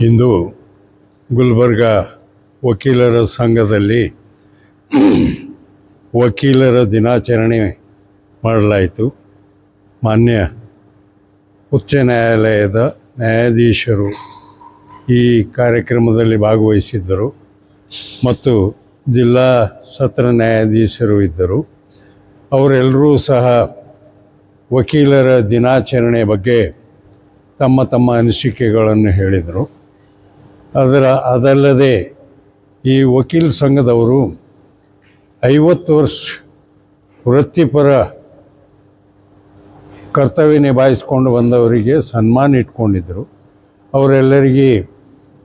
ಇಂದು ಗುಲ್ಬರ್ಗ ವಕೀಲರ ಸಂಘದಲ್ಲಿ ವಕೀಲರ ದಿನಾಚರಣೆ ಮಾಡಲಾಯಿತು. ಮಾನ್ಯ ಉಚ್ಚ ನ್ಯಾಯಾಲಯದ ನ್ಯಾಯಾಧೀಶರು ಈ ಕಾರ್ಯಕ್ರಮದಲ್ಲಿ ಭಾಗವಹಿಸಿದ್ದರು ಮತ್ತು ಜಿಲ್ಲಾ ಸತ್ರ ನ್ಯಾಯಾಧೀಶರು ಇದ್ದರು. ಅವರೆಲ್ಲರೂ ಸಹ ವಕೀಲರ ದಿನಾಚರಣೆ ಬಗ್ಗೆ ತಮ್ಮ ತಮ್ಮ ಅನಿಸಿಕೆಗಳನ್ನು ಹೇಳಿದರು. ಅದರ, ಅದಲ್ಲದೆ ಈ ವಕೀಲ ಸಂಘದವರು ಐವತ್ತು ವರ್ಷ ವೃತ್ತಿಪರ ಕರ್ತವ್ಯ ನಿಭಾಯಿಸ್ಕೊಂಡು ಬಂದವರಿಗೆ ಸನ್ಮಾನ ಇಟ್ಕೊಂಡಿದ್ದರು. ಅವರೆಲ್ಲರಿಗೆ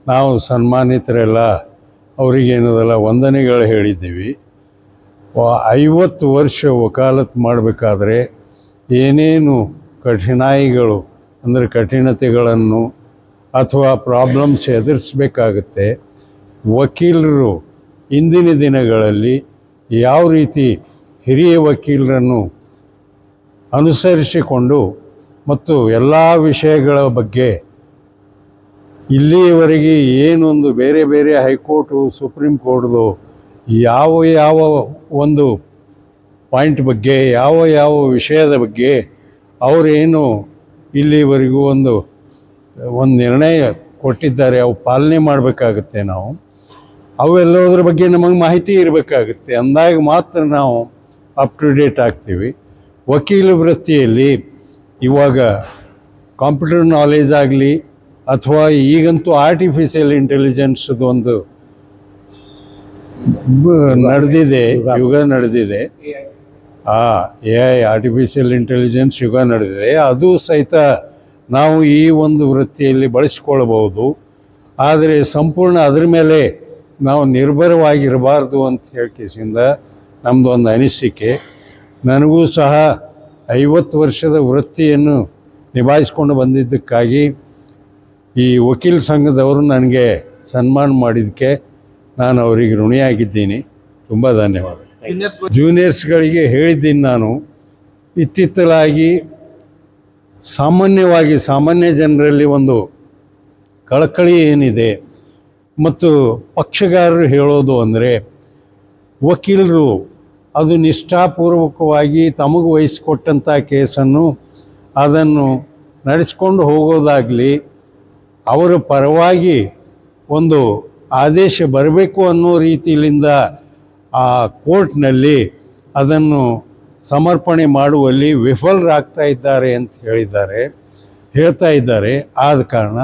ನಾವು ಸನ್ಮಾನಿತರೆಲ್ಲ ಅವರಿಗೇನದಲ್ಲ ವಂದನೆಗಳು ಹೇಳಿದ್ದೀವಿ. ಐವತ್ತು ವರ್ಷ ವಕಾಲತ್ ಮಾಡಬೇಕಾದ್ರೆ ಏನೇನು ಕಠಿನಾಯಿಗಳು ಅಂದರೆ ಕಠಿಣತೆಗಳನ್ನು ಅಥವಾ ಪ್ರಾಬ್ಲಮ್ಸ್ ಎದುರಿಸಬೇಕಾಗುತ್ತೆ. ವಕೀಲರು ಇಂದಿನ ದಿನಗಳಲ್ಲಿ ಯಾವ ರೀತಿ ಹಿರಿಯ ವಕೀಲರನ್ನು ಅನುಸರಿಸಿಕೊಂಡು ಮತ್ತು ಎಲ್ಲ ವಿಷಯಗಳ ಬಗ್ಗೆ ಇಲ್ಲಿಯವರೆಗೆ ಏನೊಂದು ಬೇರೆ ಬೇರೆ ಹೈಕೋರ್ಟು, ಸುಪ್ರೀಂ ಕೋರ್ಟ್ದು ಯಾವ ಯಾವ ಒಂದು ಪಾಯಿಂಟ್ ಬಗ್ಗೆ, ಯಾವ ಯಾವ ವಿಷಯದ ಬಗ್ಗೆ ಅವರೇನು ಇಲ್ಲಿವರೆಗೂ ಒಂದು ಒಂದು ನಿರ್ಣಯ ಕೊಟ್ಟಿದ್ದಾರೆ ಅವು ಪಾಲನೆ ಮಾಡಬೇಕಾಗುತ್ತೆ ನಾವು. ಅವೆಲ್ಲೋದ್ರ ಬಗ್ಗೆ ನಮಗೆ ಮಾಹಿತಿ ಇರಬೇಕಾಗುತ್ತೆ. ಅಂದಾಗ ಮಾತ್ರ ನಾವು ಅಪ್ ಟು ಡೇಟ್ ಆಗ್ತೀವಿ. ವಕೀಲ ವೃತ್ತಿಯಲ್ಲಿ ಇವಾಗ ಕಂಪ್ಯೂಟರ್ ನಾಲೆಜ್ ಆಗಲಿ ಅಥವಾ ಈಗಂತೂ ಆರ್ಟಿಫಿಷಿಯಲ್ ಇಂಟೆಲಿಜೆನ್ಸ್ದು ಒಂದು ನಡೆದಿದೆ ಯುಗ ನಡೆದಿದೆ. ಆ ಎ ಐ ಆರ್ಟಿಫಿಷಿಯಲ್ ಇಂಟೆಲಿಜೆನ್ಸ್ ಯುಗ ನಡೆದಿದೆ. ಅದು ಸಹಿತ ನಾವು ಈ ಒಂದು ವೃತ್ತಿಯಲ್ಲಿ ಬಳಸಿಕೊಳ್ಳಬಹುದು. ಆದರೆ ಸಂಪೂರ್ಣ ಅದರ ಮೇಲೆ ನಾವು ನಿರ್ಭರವಾಗಿರಬಾರ್ದು ಅಂತ ಹೇಳ್ಕೇಸಿಂದ ನಮ್ಮದು ಒಂದು ಅನಿಸಿಕೆ. ನನಗೂ ಸಹ ಐವತ್ತು ವರ್ಷದ ವೃತ್ತಿಯನ್ನು ನಿಭಾಯಿಸ್ಕೊಂಡು ಬಂದಿದ್ದಕ್ಕಾಗಿ ಈ ವಕೀಲ ಸಂಘದವರು ನನಗೆ ಸನ್ಮಾನ ಮಾಡಿದ್ದಕ್ಕೆ ನಾನು ಅವರಿಗೆ ಋಣಿಯಾಗಿದ್ದೀನಿ. ತುಂಬ ಧನ್ಯವಾದ ಜೂನಿಯರ್ಸ್ಗಳಿಗೆ ಹೇಳಿದ್ದೀನಿ ನಾನು, ಇತ್ತಿತ್ತಲಾಗಿ ಸಾಮಾನ್ಯವಾಗಿ ಸಾಮಾನ್ಯ ಜನರಲ್ಲಿ ಒಂದು ಕಳಕಳಿ ಏನಿದೆ ಮತ್ತು ಪಕ್ಷಗಾರರು ಹೇಳೋದು ಅಂದರೆ, ವಕೀಲರು ಅದು ನಿಷ್ಠಾಪೂರ್ವಕವಾಗಿ ತಮಗೆ ವಹಿಸಿಕೊಟ್ಟಂಥ ಕೇಸನ್ನು ಅದನ್ನು ನಡೆಸ್ಕೊಂಡು ಹೋಗೋದಾಗಲಿ, ಅವರ ಪರವಾಗಿ ಒಂದು ಆದೇಶ ಬರಬೇಕು ಅನ್ನೋ ರೀತಿಯಿಂದ ಆ ಕೋರ್ಟ್ನಲ್ಲಿ ಅದನ್ನು ಸಮರ್ಪಣೆ ಮಾಡುವಲ್ಲಿ ವಿಫಲರಾಗ್ತಾ ಇದ್ದಾರೆ ಅಂತ ಹೇಳಿದ್ದಾರೆ, ಹೇಳ್ತಾ ಇದ್ದಾರೆ. ಆದ ಕಾರಣ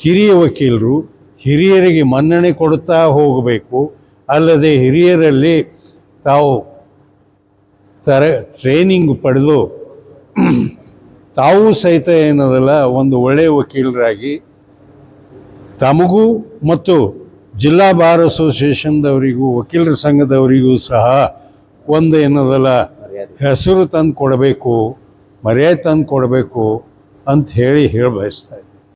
ಕಿರಿಯ ವಕೀಲರು ಹಿರಿಯರಿಗೆ ಮನ್ನಣೆ ಕೊಡುತ್ತಾ ಹೋಗಬೇಕು. ಅಲ್ಲದೆ ಹಿರಿಯರಲ್ಲಿ ತಾವು ತರ ಟ್ರೈನಿಂಗ್ ಪಡೆದು ತಾವು ಸಹಿತ ಏನದಲ್ಲ, ಒಂದು ಒಳ್ಳೆಯ ವಕೀಲರಾಗಿ ತಮಗೂ ಮತ್ತು ಜಿಲ್ಲಾ ಬಾರ್ ಅಸೋಸಿಯೇಷನ್ದವರಿಗೂ, ವಕೀಲರ ಸಂಘದವರಿಗೂ ಸಹ ಒಂದು ಏನದಲ್ಲ ಹೆಸರು ತಂದು ಕೊಡಬೇಕು ಮರ್ಯಾದೆ ತಂದು ಕೊಡಬೇಕು ಅಂತ ಹೇಳಿ ಹೇಳಿ ಬಯಸ್ತಾ